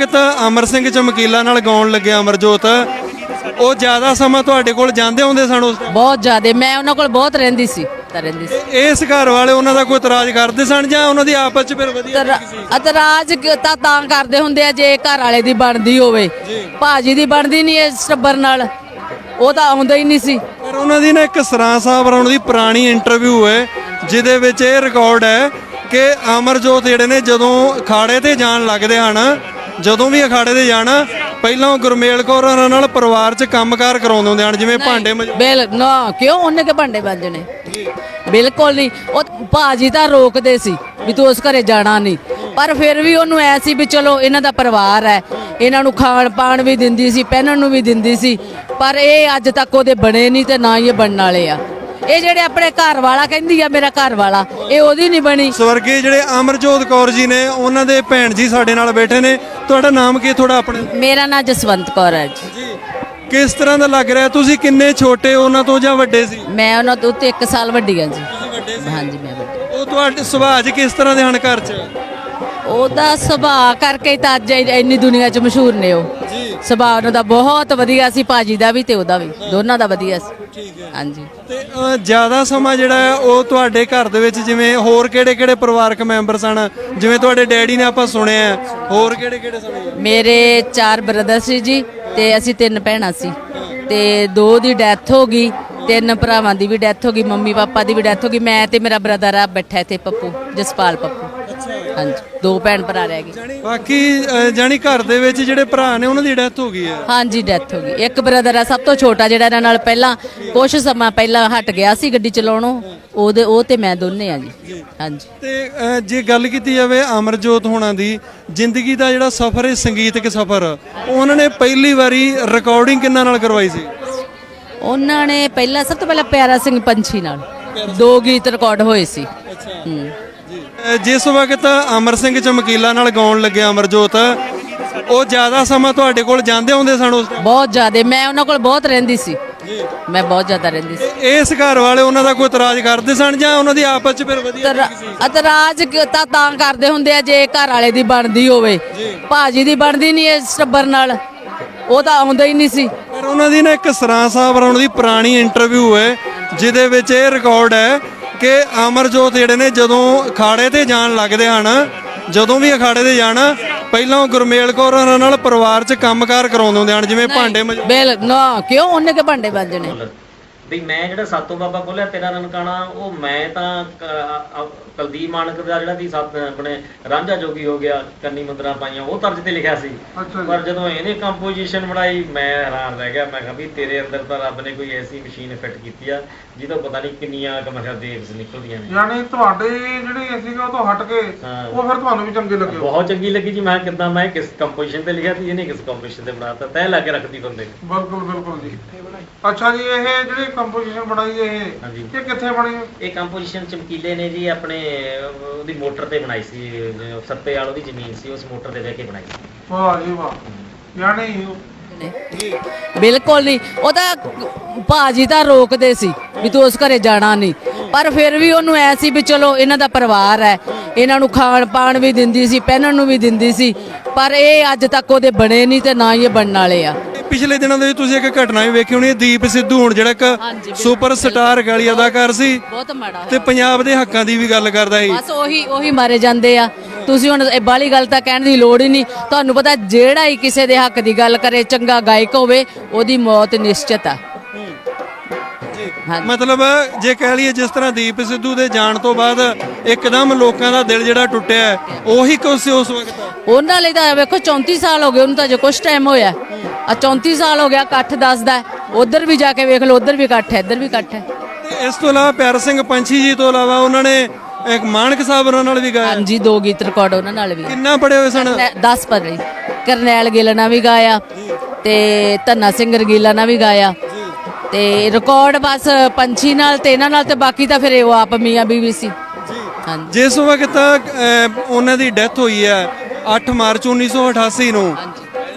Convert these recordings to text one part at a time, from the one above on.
ਵਕਤ ਅਮਰ ਸਿੰਘ ਚਮਕੀਲਾ ਨਾਲ ਗਾਉਣ ਲੱਗਿਆ ਅਮਰਜੋਤ। ਉਹ ਜ਼ਿਆਦਾ ਸਮਾਂ ਤੁਹਾਡੇ ਕੋਲ ਜਾਂਦੇ ਹੁੰਦੇ ਸਨ ਉਸ time? ਬਹੁਤ ਜ਼ਿਆਦੇ। ਮੈਂ ਉਹਨਾਂ ਕੋਲ ਬਹੁਤ ਰਹਿੰਦੀ ਸੀ। ਤਾਂ ਰਹਿੰਦੀ ਸੀ। ਇਸ ਘਰ ਵਾਲੇ ਉਹਨਾਂ ਦਾ ਕੋਈ ਇਤਰਾਜ਼ ਕਰਦੇ ਸਨ ਜਾਂ ਉਹਨਾਂ ਦੀ ਆਪਸ ਚ ਫਿਰ ਵਧੀਆ ਇਤਰਾ- ਇਤਰਾਜ਼ ਕ- ਤਾਂ ਤਾਂ ਕਰਦੇ ਹੁੰਦੇ ਆ ਜੇ ਘਰ ਵਾਲੇ ਦੀ ਬਣਦੀ ਹੋਵੇ। ਭਾਜੀ ਦੀ ਬਣਦੀ ਨਹੀਂ ਇਸ ਟੱਬਰ ਨਾਲ। ਉਹ ਤਾਂ ਆਉਂਦਾ ਹੀ ਨਹੀਂ ਸੀ। ਪਰ ਉਹਨਾਂ ਦੀ ਨਾ ਇੱਕ ਸਰਾਂ ਸਾਹਿਬ ਰਾਉਣ ਦੀ ਪੁਰਾਣੀ ਇੰਟਰਵਿਊ ਹੈ ਜਿਹਦੇ ਵਿੱਚ ਇਹ ਰਿਕਾਰਡ ਹੈ ਕਿ ਅਮਰਜੋਤ ਜਿਹੜੇ ਨੇ ਜਦੋਂ ਅਖਾੜੇ ਤੇ ਜਾਣ ਲੱਗਦੇ ਹਨ ਜਦੋਂ ਵੀ ਅਖਾੜੇ ਤੇ ਜਾਣਾ ਪਹਿਲਾਂ ਗੁਰਮੇਲ ਕੌਰ ਹੋਰਾਂ ਨਾਲ ਪਰਿਵਾਰ 'ਚ ਕੰਮਕਾਰ ਕਰਾਉਂਦੇ ਹੁੰਦੇ ਹਨ ਜਿਵੇਂ ਭਾਂਡੇ ਮਜ- ਬਿਲ ਨਾ ਕਿਉਂ? ਉਹਨੇ ਕਿ ਭਾਂਡੇ ਵੱਜਣੇ ਬਿਲਕੁਲ ਨਹੀਂ। ਉਹ ਭਾਜੀ ਤਾਂ ਰੋਕਦੇ ਸੀ ਵੀ ਤੂੰ ਉਸ ਘਰੇ ਜਾਣਾ ਨਹੀਂ। ਪਰ ਫਿਰ ਵੀ ਉਹਨੂੰ ਐ ਸੀ ਵੀ ਚਲੋ ਇਹਨਾਂ ਦਾ ਪਰਿਵਾਰ ਹੈ। ਇਹਨਾਂ ਨੂੰ ਖਾਣ ਪਾਣ ਵੀ ਦਿੰਦੀ ਸੀ ਪਹਿਨਣ ਨੂੰ ਵੀ ਦਿੰਦੀ ਸੀ। ਪਰ ਇਹ ਅੱਜ ਤੱਕ ਉਹਦੇ ਬਣੇ ਨਹੀਂ ਤੇ ਨਾ ਹੀ ਇਹ ਬਣਨ ਵਾਲੇ ਆ। ਇਹ ਜਿਹੜੇ ਆਪਣੇ ਘਰ ਵਾਲਾ ਕਹਿੰਦੀ ਆ ਮੇਰਾ ਘਰ ਵਾਲਾ ਇਹ ਉਹਦੀ ਨਹੀਂ ਬਣੀ। ਸਵਰਗੀ ਜਿਹੜੇ ਅਮਰਜੋਤ ਕੌਰ ਜੀ ਨੇ ਉਹਨਾਂ ਦੇ ਭੈਣ ਜੀ ਸਾਡੇ ਨਾਲ ਬੈਠੇ ਨੇ। ਤੁਹਾਡਾ ਨਾਮ ਕੀ ਤੁਹਾਡਾ ਆਪਣੇ? ਮੇਰਾ ਨਾਂ ਜਸਵੰਤ ਕੌਰ ਹੈ ਜੀ। ਜੀ ਕਿਸ ਤਰ੍ਹਾਂ ਦਾ ਲੱਗ ਰਿਹਾ? ਤੁਸੀਂ ਕਿੰਨੇ ਛੋਟੇ ਉਹਨਾਂ ਤੋਂ ਜਾਂ ਵੱਡੇ ਸੀ? ਮੈਂ ਉਹਨਾਂ ਤੋਂ ਤੇ 1 ਸਾਲ ਵੱਡੀ ਹਾਂ ਜੀ। ਹਾਂਜੀ ਮੈਂ ਵੱਡੀ। ਉਹ ਤੁਹਾਡੇ ਸੁਭਾਅ 'ਚ ਕਿਸ ਤਰ੍ਹਾਂ ਦੇ ਹਨ ਘਰ 'ਚ? ਉਹਦਾ ਸੁਭਾਅ ਕਰਕੇ ਤਾਂ ਅੱਜ ਇੰਨੀ- ਇੰਨੀ ਦੁਨੀਆ 'ਚ ਮਸ਼ਹੂਰ ਨੇ ਉਹ। ਜੀ। ਸੁਭਾਅ ਉਹਨਾਂ ਦਾ ਬਹੁਤ ਵਧੀਆ ਸੀ ਭਾਜੀ ਦਾ ਵੀ ਤੇ ਉਹਦਾ ਵੀ। ਦੋਨਾਂ ਦਾ ਵਧੀਆ ਸੀ। ਠੀਕ ਹੈ ਹਾਂਜੀ। ਤੇ ਅ, ਜ਼ਿਆਦਾ ਸਮਾਂ ਜਿਹੜਾ ਹੈ ਉਹ ਤੁਹਾਡੇ ਘਰ ਦੇ ਵਿੱਚ ਜਿਵੇਂ ਹੋਰ ਕਿਹੜੇ-ਕਿਹੜੇ ਪਰਿਵਾਰਕ ਮੈਂਬਰ ਸਨ ਜਿਵੇਂ ਤੁਹਾਡੇ ਡੈਡੀ ਨੇ ਆਪਾਂ ਸੁਣਿਆ ਹੈ, ਹੋਰ ਕਿਹੜੇ-ਕਿਹੜੇ ਸਨ ਮੇਰੇ ਚਾਰ ਬ੍ਰਦਰ ਸੀ ਜੀ ਤੇ ਅਸੀਂ ਤਿੰਨ ਭੈਣਾਂ ਸੀ। ਤੇ ਦੋ ਦੀ ਡੈਥ ਹੋ ਗਈ ਤਿੰਨ ਭਰਾਵਾਂ ਦੀ ਵੀ ਡੈਥ ਹੋ ਗਈ ਮੰਮੀ ਪਾਪਾ ਦੀ ਵੀ ਡੈਥ ਹੋ ਗਈ ਮੈਂ ਤੇ ਮੇਰਾ ਬ੍ਰਦਰ ਆ ਬੈਠਾ ਇੱਥੇ ਪੱਪੂ ਜਸਪਾਲ ਪੱਪੂ। ਹਾਂਜੀ ਦੋ ਭੈਣ ਭਰਾ ਰਹਿ ਗਏ। ਬਾਕੀ ਅ, ਜਾਣੀ ਘਰ ਦੇ ਵਿੱਚ ਜਿਹੜੇ ਭਰਾ ਨੇ ਉਹਨਾਂ ਦੀ ਡੈਥ ਹੋ ਗਈ ਹੈ। ਹਾਂਜੀ ਡੈਥ ਹੋ ਗਈ। ਇੱਕ ਬ੍ਰਦਰ ਆ ਸਭ ਤੋਂ ਛੋਟਾ ਜਿਹੜਾ ਇਹਨਾਂ ਨਾਲ ਪਹਿਲਾਂ ਕੁਝ ਸਮਾਂ ਪਹਿਲਾਂ ਹਟ ਗਿਆ ਸੀ ਗੱਡੀ ਚਲਾਉਣੋਂ ਉਹਦੇ ਉਹ ਤੇ ਮੈਂ ਦੋਨੇ ਆ ਜੀ। ਹਾਂਜੀ। ਤੇ ਅ, ਜੇ ਗੱਲ ਕੀਤੀ ਜਾਵੇ ਅਮਰਜੋਤ ਹੋਣਾ ਦੀ ਜ਼ਿੰਦਗੀ ਦਾ ਜਿਹੜਾ ਸਫ਼ਰ ਹੈ ਸੰਗੀਤਕ ਸਫ਼ਰ ਉਹਨਾਂ ਨੇ ਪਹਿਲੀ ਵਾਰੀ ਰਿਕਾਰਡਿੰਗ ਕਿੰਨਾ ਨਾਲ ਕਰਵਾਈ ਸੀ? ਉਹਨਾਂ ਨੇ ਪਹਿਲਾਂ ਸਭ ਤੋਂ ਪਹਿਲਾਂ ਪਿਆਰਾ ਸਿੰਘ ਪੰਛੀ ਨਾਲ। ਦੋ ਗੀਤ ਰਿਕਾਰਡ ਹੋਏ ਸੀ। ਹੂੰ। ਜਿਸ ਵਕਤ ਅਮਰ ਸਿੰਘ ਚਮਕੀਲਾ ਨਾਲ ਗਾਉਣ ਲੱਗਿਆ ਅਮਰਜੋਤ ਉਹ ਜ਼ਿਆਦਾ ਸਮਾਂ ਤੁਹਾਡੇ ਕੋਲ ਜਾਂਦੇ ਹੁੰਦੇ ਸਨ ਉਸ time? ਬਹੁਤ ਜ਼ਿਆਦੇ ਮੈਂ ਉਹਨਾਂ ਕੋਲ ਬਹੁਤ ਰਹਿੰਦੀ ਸੀ। ਮੈਂ ਬਹੁਤ ਜ਼ਿਆਦਾ ਰਹਿੰਦੀ ਸੀ। ਇਸ ਘਰ ਵਾਲੇ ਉਹਨਾਂ ਦਾ ਕੋਈ ਇਤਰਾਜ਼ ਕਰਦੇ ਸਨ ਜਾਂ ਉਹਨਾਂ ਦੀ ਆਪਸ ਚ ਫਿਰ ਵਧੀਆ ਇਤਰਾ- ਇਤਰਾਜ਼ ਕ- ਤਾਂ ਤਾਂ ਕਰਦੇ ਹੁੰਦੇ ਆ ਜੇ ਘਰ ਵਾਲੇ ਦੀ ਬਣਦੀ ਹੋਵੇ। ਭਾਜੀ ਦੀ ਬਣਦੀ ਨਹੀਂ ਇਸ ਟੱਬਰ ਨਾਲ। ਉਹ ਤਾਂ ਆਉਂਦਾ ਹੀ ਨਹੀਂ ਸੀ। ਪਰ ਉਹਨਾਂ ਦੀ ਨਾ ਇੱਕ ਸਰਾਂ ਸਾਹਿਬ ਰਾਉਣ ਦੀ ਪੁਰਾਣੀ ਇੰਟਰਵਿਊ ਹੈ ਜਿਹਦੇ ਵਿੱਚ ਇਹ ਰਿਕਾਰਡ ਹੈ ਕਿ ਅਮਰਜੋਤ ਜਿਹੜੇ ਨੇ ਜਦੋਂ ਅਖਾੜੇ ਤੇ ਜਾਣ ਲੱਗਦੇ ਹਨ ਜਦੋਂ ਵੀ ਅਖਾੜੇ ਤੇ ਜਾਣਾ ਪਹਿਲਾਂ ਗੁਰਮੇਲ ਕੌਰ ਹੋਰਾਂ ਨਾਲ ਪਰਿਵਾਰ 'ਚ ਕੰਮਕਾਰ ਕਰਾਉਂਦੇ ਹੁੰਦੇ ਹਨ ਜਿਵੇਂ ਭਾਂਡੇ ਮਜ- ਬਿਲ ਨਾ ਕਿਉਂ? ਉਹਨੇ ਕਿ ਭਾਂਡੇ ਵੱਜਣੇ ਵੀ ਮੈਂ ਜਿਹੜਾ ਸਾਤੋਂ ਬਾਬਾ ਬੋਲਿਆ ਤੇਰਾ ਨਨਕਾਣਾ ਉਹ ਮੈਂ ਤਾਂ ਕੁਲਦੀਪ ਮਾਨਕ ਦਾ ਜਿਹੜਾ ਵੀ ਸੱਤ ਆਪਣੇ ਰਾਂਝਾ ਜੋਗੀ ਹੋ ਗਿਆ ਕੰਨੀ ਮੁੰਦਰਾ ਪਾਈਆਂ ਉਹ ਤਰਜ ਤੇ ਲਿਖਿਆ ਸੀ। ਪਰ ਜਦੋਂ ਇਹਨੇ ਕੰਪੋਜੀਸ਼ਨ ਬਣਾਈ ਮੈਂ ਹੈਰਾਨ ਰਹਿ ਗਿਆ। ਮੈਂ ਕਿਹਾ ਵੀ ਤੇਰੇ ਅੰਦਰ ਤਾਂ ਰੱਬ ਨੇ ਕੋਈ ਐਸੀ ਮਸ਼ੀਨ ਫਿੱਟ ਕੀਤੀ ਆ ਜਿਹਦੋਂ ਪਤਾ ਨਹੀਂ ਕਿੰਨੀਆਂ ਕੁ ਮੈਂ ਕਿਹਾ ਦੇਵਸ ਨਿਕਲਦੀਆਂ ਨੇ। ਯਾਨੀ ਤੁਹਾਡੇ ਜਿਹੜੀ ਸੀਗਾ ਉਹ ਤੋਂ ਹਟ ਕੇ। ਉਹ ਫਿਰ ਤੁਹਾਨੂੰ ਵੀ ਚੰਗੇ ਲੱਗੇ ਬਹੁਤ ਚੰਗੀ ਲੱਗੀ ਜੀ ਮੈਂ ਕਿਦਾਂ ਮੈਂ ਕਿਸ ਕੰਪੋਜੀਸ਼ਨ ਤੇ ਲਿਖਿਆ ਸੀ ਇਹਨੇ ਕਿਸ ਕੰਪੋਜੀਸ਼ਨ ਤੇ ਬਣਾਤਾ ਤੈ ਲਾ ਕੇ ਰੱਖਦੀ ਬੰਦੇ ਬਿਲਕੁਲ ਬਿਲਕੁਲ ਜੀ। ਅੱਛਾ ਜੀ ਇਹ ਜਿਹੜੀ ਕੰਪੋਜੀਸ਼ਨ ਬਣਾਈ ਇਹ? ਹਾਂਜੀ। ਇਹ ਕਿੱਥੇ ਬਣੀ? ਇਹ ਕੰਪੋਜੀਸ਼ਨ ਚਮਕੀਲੇ ਨੇ ਜੀ ਆਪਣੇ ਅਹ, ਉਹਦੀ ਮੋਟਰ ਤੇ ਬਣਾਈ ਸੀ ਅਹ, ਸੱਤੇ ਵਾਲ ਉਹਦੀ ਜ਼ਮੀਨ ਸੀ ਉਸ ਮੋਟਰ ਤੇ ਬਹਿ ਕੇ ਬਣਾਈ। ਸੀ ਵਾਹ ਜੀ ਵਾਹ। ਯਾਨੀ ਬਿਲਕੁਲ ਨਹੀਂ। ਉਹ ਤਾਂ ਭਾਜੀ ਤਾਂ ਰੋਕਦੇ ਸੀ ਵੀ ਤੂੰ ਉਸ ਘਰੇ ਜਾਣਾ ਨਹੀਂ। ਪਰ ਫਿਰ ਵੀ ਉਹਨੂੰ ਐ ਸੀ ਵੀ ਚਲੋ ਇਹਨਾਂ ਦਾ ਪਰਿਵਾਰ ਹੈ। ਇਹਨਾਂ ਨੂੰ ਖਾਣ ਪਾਣ ਵੀ ਦਿੰਦੀ ਸੀ ਪਹਿਨਣ ਨੂੰ ਵੀ ਦਿੰਦੀ ਸੀ। ਪਰ ਇਹ ਅੱਜ ਤੱਕ ਉਹਦੇ ਬਣੇ ਨਹੀਂ ਤੇ ਨਾ ਹੀ ਇਹ ਬਣਨ ਵਾਲੇ ਆ। ਪਿਛਲੇ ਦਿਨਾਂ ਦੇ ਵਿੱਚ ਤੁਸੀਂ ਇੱਕ ਘਟਨਾ ਵੀ ਵੇਖੀ ਹੋਣੀ ਹੈ ਦੀਪ ਸਿੱਧੂ ਹੁਣ ਜਿਹੜਾ ਇੱਕ। ਸੁਪਰ ਸਟਾਰ ਗਾਲੀ ਅਦਾਕਾਰ ਸੀ ਬਹੁਤ ਮਾੜਾ ਤੇ ਪੰਜਾਬ ਦੇ ਹੱਕਾਂ ਦੀ ਵੀ ਗੱਲ ਕਰਦਾ ਸੀ। ਬਸ ਉਹੀ ਉਹੀ ਮਾਰੇ ਜਾਂਦੇ ਆ। ਤੁਸੀਂ ਹੁਣ ਇਹ ਬਾਲੀ ਗੱਲ ਤਾਂ ਕਹਿਣ ਦੀ ਲੋੜ ਹੀ ਨਹੀਂ। ਤੁਹਾਨੂੰ ਪਤਾ ਜਿਹੜਾ ਹੀ ਕਿਸੇ ਦੇ ਹੱਕ ਦੀ ਗੱਲ ਕਰੇ ਚੰਗਾ ਗਾਇਕ ਹੋਵੇ ਉਹਦੀ ਮੌਤ ਨਿਸ਼ਚਿਤ ਆ। ਮਤਲਬ ਜੇ ਕਹਿ ਲਈਏ ਜਿਸ ਤਰ੍ਹਾਂ ਦੀਪ ਸਿੱਧੂ ਦੇ ਜਾਣ ਤੋਂ ਬਾਅਦ ਇੱਕਦਮ ਲੋਕਾਂ ਦਾ ਦਿਲ ਜਿਹੜਾ ਟੁੱਟਿਆ ਉਹੀ ਸੀ ਉਸ ਵਕਤ? ਉਹਨਾਂ ਲਈ ਤਾਂ ਵੇਖੋ 34 ਸਾਲ ਹੋ ਗਏ ਉਹਨੂੰ ਤਾਂ ਜੇ ਕੁਛ ਟਾਈਮ ਹੋਇਆ। ਆ 34 ਸਾਲ ਹੋ ਗਿਆ ਇਕੱਠ ਦੱਸਦਾ ਉਧਰ ਵੀ ਜਾ ਕੇ ਵੇਖ ਲਓ ਉਧਰ ਵੀ ਇਕੱਠ ਹੈ ਇੱਧਰ ਵੀ ਇਕੱਠ ਹੈ। ਤੇ ਇਸ ਤੋਂ ਇਲਾਵਾ ਪਿਆਰ ਸਿੰਘ ਪੰਛੀ ਜੀ ਤੋਂ ਇਲਾਵਾ ਉਹਨਾਂ ਨੇ ਇੱਕ ਮਾਨਕ ਸਾਹਿਬ ਉਹਨਾਂ ਨਾਲ ਵੀ ਗਾਇਆ। ਹਾਂਜੀ ਦੋ ਗੀਤ ਰਿਕਾਰਡ ਉਹਨਾਂ ਨਾਲ ਵੀ। ਕਿੰਨਾ ਪੜੇ ਹੋਏ ਸਨ? 10 ਪਰ ਰਹੀ। ਕਰਨੈਲ ਗਿੱਲ ਨਾਲ ਵੀ ਗਾਇਆ ਤੇ ਧੰਨਾ ਸਿੰਘ ਰਗੀਲਾ ਨਾਲ ਵੀ ਗਾਇਆ। ਤੇ ਰਿਕਾਰਡ ਬਸ ਪੰਛੀ ਨਾਲ ਤੇ ਇਹਨਾਂ ਨਾਲ ਤੇ ਬਾਕੀ ਤਾਂ ਫਿਰ ਉਹ ਆਪ ਮੀਆਂ ਬੀਵੀ ਸੀ। ਹਾਂਜੀ। ਜਿਸ ਵਕਤ ਉਹਨਾਂ ਦੀ ਡੈਥ ਹੋਈ ਹੈ 8 ਮਾਰਚ 1988 ਨੂੰ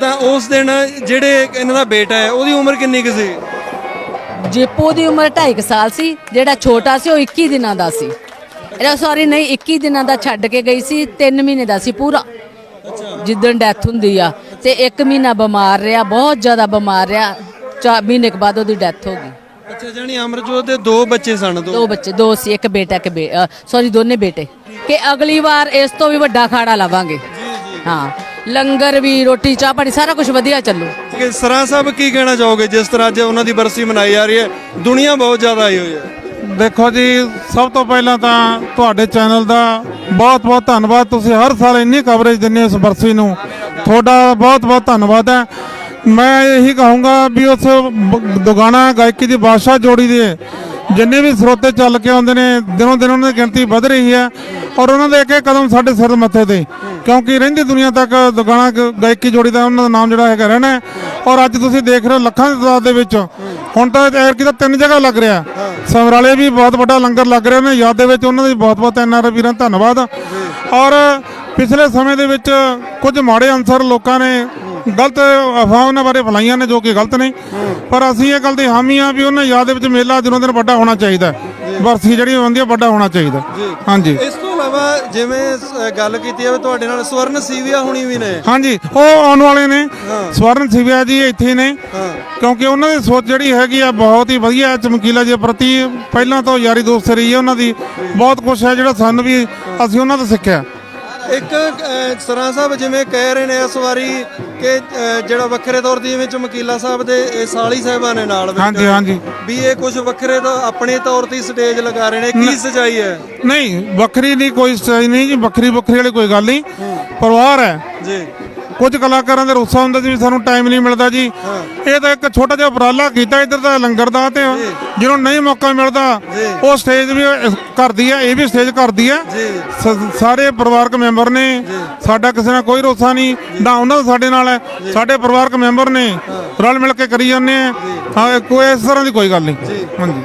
ਤਾਂ ਉਸ ਦਿਨ ਜਿਹੜੇ ਇਹਨਾਂ ਦਾ ਬੇਟਾ ਹੈ ਉਹਦੀ ਉਮਰ ਕਿੰਨੀ ਕੁ ਸੀ? ਜੀਪੂ ਦੀ ਉਮਰ 2.5 ਸਾਲ ਸੀ ਜਿਹੜਾ ਛੋਟਾ ਸੀ ਉਹ 21 ਦਿਨਾਂ ਦਾ ਸੀ। ਇਹਦਾ ਸੌਰੀ ਨਹੀਂ 21 ਦਿਨਾਂ ਦਾ ਛੱਡ ਕੇ ਗਈ ਸੀ 3 ਮਹੀਨੇ ਦਾ ਸੀ ਪੂਰਾ। ਜਿੱਦਣ ਡੈਥ ਹੁੰਦੀ ਆ ਤੇ ਇੱਕ ਮਹੀਨਾ ਬਿਮਾਰ ਰਿਹਾ ਬਹੁਤ ਜ਼ਿਆਦਾ ਬਿਮਾਰ ਰਿਹਾ ਚਾ ਮਹੀਨੇ ਕੁ ਬਾਅਦ ਉਹਦੀ ਡੈਥ ਹੋ ਗਈ। ਅੱਛਾ ਜਾਨੀ ਅਮਰਜੋਤ ਦੇ ਦੋ ਬੱਚੇ ਸਨ ਦੋ। ਦੋ ਬੱਚੇ ਦੋ ਸੀ ਇੱਕ ਬੇਟਾ ਇੱਕ ਸੌਰੀ ਦੋਨੇ ਬੇਟੇ। ਕਿ ਅਗਲੀ ਵਾਰ ਇਸ ਤੋਂ ਵੀ ਵੱਡਾ ਖਾੜਾ ਲਾਵਾਂਗੇ। ਹਾਂ। ਲੰਗਰ ਵੀ ਰੋਟੀ ਚਾਹ ਪਾਣੀ ਸਾਰਾ ਕੁਝ ਵਧੀਆ ਚੱਲੂ। ਕਿ ਸਰਾਂ ਸਾਹਿਬ ਕੀ ਕਹਿਣਾ ਚਾਹੋਗੇ ਜਿਸ ਤਰ੍ਹਾਂ ਅੱਜ ਉਹਨਾਂ ਦੀ ਬਰਸੀ ਮਨਾਈ ਜਾ ਰਹੀ ਹੈ? ਦੁਨੀਆ ਬਹੁਤ ਜ਼ਿਆਦਾ ਆਈ ਹੋਈ ਹੈ। ਦੇਖੋ ਜੀ ਸਭ ਤੋਂ ਪਹਿਲਾਂ ਤਾਂ ਤੁਹਾਡੇ ਚੈਨਲ ਦਾ ਬਹੁਤ ਬਹੁਤ ਧੰਨਵਾਦ। ਤੁਸੀਂ ਹਰ ਸਾਲ ਇੰਨੀ ਕਵਰੇਜ ਦਿੰਦੇ ਹੋ ਇਸ ਬਰਸੀ ਨੂੰ। ਤੁਹਾਡਾ ਬਹੁਤ ਬਹੁਤ ਧੰਨਵਾਦ ਹੈ। ਮੈਂ ਇਹੀ ਕਹੂੰਗਾ ਵੀ ਉਸ ਦੁਗਾਣਾ ਗਾਇਕੀ ਦੀ ਬਾਦਸ਼ਾਹ ਜੋੜੀ ਦੇ ਜਿੰਨੇ ਵੀ ਸਰੋਤੇ ਚੱਲ ਕੇ ਆਉਂਦੇ ਨੇ, ਦਿਨੋਂ ਦਿਨ ਉਹਨਾਂ ਦੀ ਗਿਣਤੀ ਵਧ ਰਹੀ ਹੈ ਔਰ ਉਹਨਾਂ ਦੇ ਇੱਕ ਇੱਕ ਕਦਮ ਸਾਡੇ ਸਿਰ ਮੱਥੇ ਤੇ। ਕਿਉਂਕਿ ਰਹਿੰਦੀ ਦੁਨੀਆ ਤੱਕ ਦੁਗਾਣਾ ਗਾਇਕੀ ਜੋੜੀ ਦਾ ਉਹਨਾਂ ਦਾ ਨਾਮ ਜਿਹੜਾ ਹੈਗਾ ਰਹਿਣਾ ਔਰ ਅੱਜ ਤੁਸੀਂ ਦੇਖ ਰਹੇ ਹੋ ਲੱਖਾਂ ਦੀ ਤਾਦਾਦ ਦੇ ਵਿੱਚ। ਹੁਣ ਤਾਂ ਐਰਕੀ ਤਾਂ ਤਿੰਨ ਜਗ੍ਹਾ ਲੱਗ ਰਿਹਾ। ਸਮਰਾਲੇ ਵੀ ਬਹੁਤ ਵੱਡਾ ਲੰਗਰ ਲੱਗ ਰਿਹਾ ਉਹਨਾਂ ਦੀ ਯਾਦ ਦੇ ਵਿੱਚ ਉਹਨਾਂ ਦੀ ਬਹੁਤ ਬਹੁਤ ਐਨਆਰ ਵੀਰਾਂ ਧੰਨਵਾਦ। ਔਰ ਪਿਛਲੇ ਸਮੇਂ ਦੇ ਵਿੱਚ ਕੁਝ ਮਾੜੇ ਅਨਸਰ ਲੋਕਾਂ ਨੇ ਗਲਤ ਅਫਵਾਹ ਉਹਨਾਂ ਬਾਰੇ ਫਲਾਈਆਂ ਨੇ ਜੋ ਕਿ ਗਲਤ ਨੇ। ਪਰ ਅਸੀਂ ਇਹ ਗੱਲ ਦੀ ਹਾਮੀ ਆ ਵੀ ਉਹਨਾਂ ਯਾਦ ਦੇ ਵਿੱਚ ਮੇਲਾ ਦਿਨੋਂ ਦਿਨ ਵੱਡਾ ਹੋਣਾ ਚਾਹੀਦਾ ਹੈ। ਬਰਸੀ ਜਿਹੜੀ ਹੁੰਦੀ ਹੈ ਵੱਡਾ ਹੋਣਾ ਚਾਹੀਦਾ ਹਾਂਜੀ। ਇਸ ਤੋਂ ਇਲਾਵਾ ਜਿਵੇਂ ਸ- ਗੱਲ ਕੀਤੀ ਹੈ ਤੁਹਾਡੇ ਨਾਲ ਸਵਰਨ ਸੀਵੀਆ ਹੁਣੀ ਵੀ ਨੇ। ਹਾਂਜੀ ਉਹ ਆਉਣ ਵਾਲੇ ਨੇ। ਸਵਰਨ ਸਿਵਿਆ ਜੀ ਇੱਥੇ ਹੀ ਨੇ। ਕਿਉਂਕਿ ਉਹਨਾਂ ਦੀ ਸੋਚ ਜਿਹੜੀ ਹੈਗੀ ਆ ਬਹੁਤ ਹੀ ਵਧੀਆ ਹੈ। ਚਮਕੀਲਾ ਜੀ ਪ੍ਰਤੀ ਪਹਿਲਾਂ ਤੋਂ ਯਾਰੀ ਦੋਸਤੀ ਰਹੀ ਹੈ ਉਹਨਾਂ ਦੀ। ਬਹੁਤ ਕੁਝ ਹੈ ਜਿਹੜਾ ਸਾਨੂੰ ਵੀ ਅਸੀਂ ਉਹਨਾਂ ਤੋਂ ਸਿੱਖਿਆ। ਇੱਕ ਸਰਾਂ ਸਾਹਿਬ ਜਿਵੇਂ ਕਹਿ ਰਹੇ ਨੇ ਇਸ ਵਾਰੀ ਕਿ ਜਿਹੜਾ ਵੱਖਰੇ ਤੌਰ ਤੇ ਜਿਵੇਂ ਚਮਕੀਲਾ ਸਾਹਿਬ ਦੇ ਇਹ ਸਾਲੀ ਸਾਹਿਬਾਂ ਨੇ ਨਾਲ ਹਾਂਜੀ ਹਾਂਜੀ। ਵੀ ਇਹ ਕੁਝ ਵੱਖਰੇ ਤੋਂ ਆਪਣੇ ਤੌਰ ਤੇ ਸਟੇਜ ਲਗਾ ਰਹੇ ਨੇ ਕੀ ਸਜਾਈ ਹੈ? ਨਹੀਂ ਵੱਖਰੀ ਨਹੀਂ ਕੋਈ ਸਟੇਜ ਨਹੀਂ ਜੀ ਵੱਖਰੀ ਵੱਖਰੀ ਵਾਲੀ ਕੋਈ ਗੱਲ ਨਹੀਂ। ਪਰਿਵਾਰ ਹੈ। ਜੀ। ਕੁਝ ਕਲਾਕਾਰਾਂ ਦੇ ਰੁੱਸਾ ਹੁੰਦਾ ਜੀ ਵੀ ਸਾਨੂੰ ਟਾਈਮ ਨਹੀਂ ਮਿਲਦਾ ਜੀ। ਇਹ ਤਾਂ ਇੱਕ ਛੋਟਾ ਜਿਹਾ ਉਪਰਾਲਾ ਕੀਤਾ ਇੱਧਰ ਦਾ ਲੰਗਰ ਦਾ ਤੇ ਜਿਹਨੂੰ ਨਹੀਂ ਮੌਕਾ ਮਿਲਦਾ ਉਹ ਸਟੇਜ ਵੀ ਕਰਦੀ ਹੈ ਇਹ ਵੀ ਸਟੇਜ ਕਰਦੀ ਹੈ। ਸ- ਸਾਰੇ ਪਰਿਵਾਰਕ ਮੈਂਬਰ ਨੇ ਸਾਡਾ ਕਿਸੇ ਨਾਲ ਕੋਈ ਰੋਸਾ ਨਹੀਂ ਨਾ ਉਹਨਾਂ ਦਾ ਸਾਡੇ ਨਾਲ ਹੈ ਸਾਡੇ ਪਰਿਵਾਰਕ ਮੈਂਬਰ ਨੇ ਰਲ ਮਿਲ ਕੇ ਕਰੀ ਜਾਂਦੇ ਆ ਕੋਈ ਇਸ ਤਰ੍ਹਾਂ ਦੀ ਕੋਈ ਗੱਲ ਨਹੀਂ। ਹਾਂਜੀ।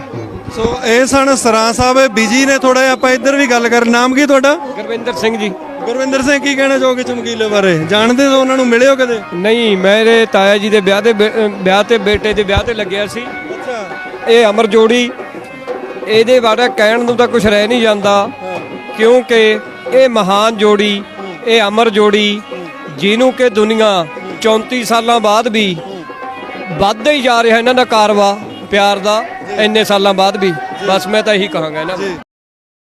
ਸੋ ਇਹ ਸਨ ਸਰਾਂ ਸਾਹਿਬ ਬਿਜ਼ੀ ਨੇ ਥੋੜਾ ਜਿਹਾ ਆਪਾਂ ਇੱਧਰ ਵੀ ਗੱਲ ਕਰ ਨਾਮ ਕੀ ਤੁਹਾਡਾ? ਗੁਰਵਿੰਦਰ ਸਿੰਘ ਜੀ। ਗੁਰਵਿੰਦਰ ਸਿੰਘ ਕੀ ਕਹਿਣਾ ਚਾਹੋਗੇ ਚਮਕੀਲੇ ਬਾਰੇ? ਜਾਣਦੇ ਹੋ ਉਹਨਾਂ ਨੂੰ ਮਿਲਿਓ ਕਦੇ? ਨਹੀਂ ਮੇਰੇ ਤਾਇਆ ਜੀ ਦੇ ਵਿਆਹ ਦੇ ਵਿਆਹ ਤੇ ਬੇਟੇ ਦੇ ਵਿਆਹ ਤੇ ਲੱਗਿਆ ਸੀ। ਅੱਛਾ। ਇਹ ਅਮਰ ਜੋੜੀ ਇਹਦੇ ਬਾਰੇ ਕਹਿਣ ਨੂੰ ਤਾਂ ਕੁਝ ਰਹਿ ਨਹੀਂ ਜਾਂਦਾ। ਕਿਉਂਕਿ ਇਹ ਮਹਾਨ ਜੋੜੀ ਇਹ ਅਮਰ ਜੋੜੀ ਜਿਹਨੂੰ ਕਿ ਦੁਨੀਆ 34 ਸਾਲਾਂ ਬਾਅਦ ਵੀ ਵੱਧਦਾ ਹੀ ਜਾ ਰਿਹਾ ਇਹਨਾਂ ਦਾ ਕਾਰਵਾ। ਪਿਆਰ ਦਾ ਇੰਨੇ ਸਾਲਾਂ ਬਾਅਦ ਵੀ। ਬਸ ਮੈਂ ਤਾਂ ਇਹੀ ਕਹਾਂਗਾ ਇਹਨਾਂ ਨੂੰ।